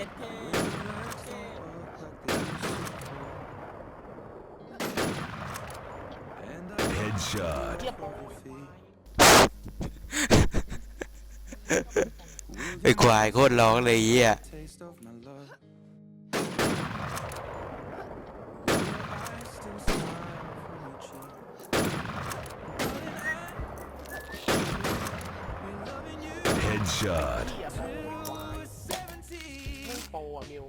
จ็ดเค Headshot. เทียบโปรไอ้ควายโคตรร้องเลยไอ้เหี้ย โปรอะมิว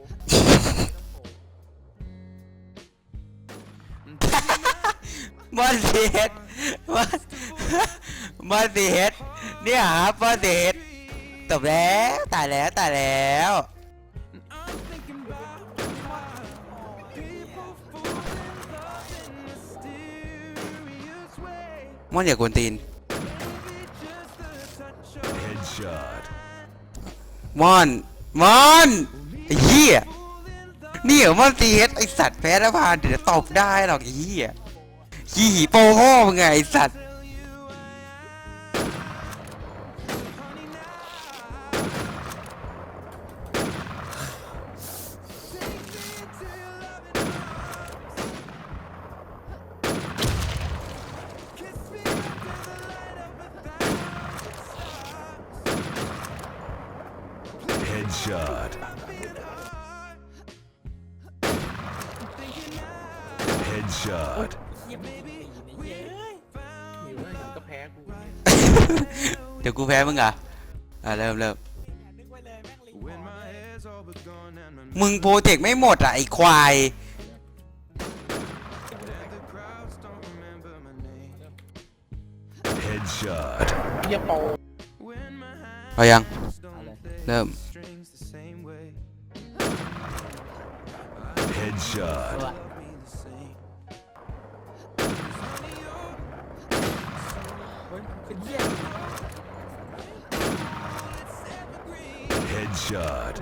มอนเสียดมอนมอนเสียดเนี่ยครับมอนเสียดจบแล้วตายแล้วตายแล้วมอนอย่ากวนตีนมอนมอน ยนี่เหรอมอนตีเฮดไอสัตว์แพ้แล้วพานเดี๋ยวตบได้หรอกไอ้เหี้ยขี้โป้พ่อมึงไงไอสัตว์ Headshot. Headshot. เทียบไม่ดีนะเย้ยมิวน่าอยู่ก็แพ้กูเดี๋ยวกูแพ้มึงอะอะเริ่มเริ่มนึกไว้เลยแม่งลิง When my hair's all but gone and my มึงโปรเจกต์ไม่หมดอะไอควาย and the crowds don't remember my name. Headshot. เทียบโปร When my hands เอายัง don't play เริ่ม strings the same way. Headshot. Headshot.